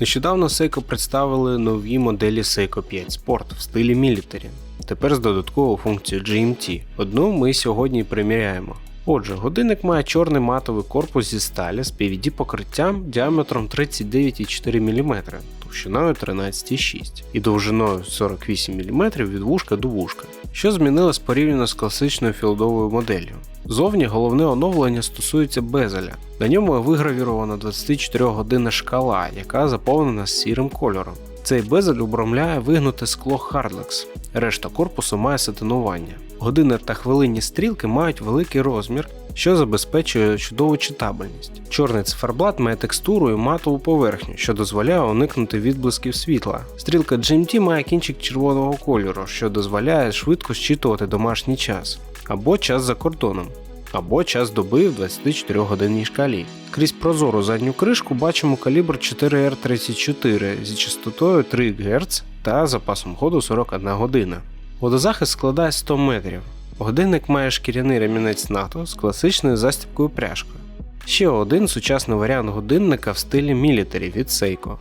Нещодавно Seiko представили нові моделі Seiko 5 Sport в стилі Military. Тепер з додатковою функцією GMT. Одну ми сьогодні приміряємо. Отже, годинник має чорний матовий корпус зі сталі з PVD покриттям діаметром 39,4 мм, товщиною 13,6 і довжиною 48 мм від вушка до вушка, що змінилось порівняно з класичною філдовою моделлю. Зовні головне оновлення стосується безеля. На ньому вигравірована 24-годинна шкала, яка заповнена сірим кольором. Цей безель обрамляє вигнуте скло Hardlex. Решта корпусу має сатинування. Годинник та хвилинні стрілки мають великий розмір, що забезпечує чудову читабельність. Чорний циферблат має текстуру і матову поверхню, що дозволяє уникнути відблисків світла. Стрілка GMT має кінчик червоного кольору, що дозволяє швидко щитувати домашній час або час за кордоном. Або час доби в 24 годинній шкалі. Крізь прозору задню кришку бачимо калібр 4R34 зі частотою 3 Гц та запасом ходу 41 година. Водозахист складає 100 метрів. Годинник має шкіряний ремінець НАТО з класичною застібкою пряжкою. Ще один сучасний варіант годинника в стилі Military від Seiko.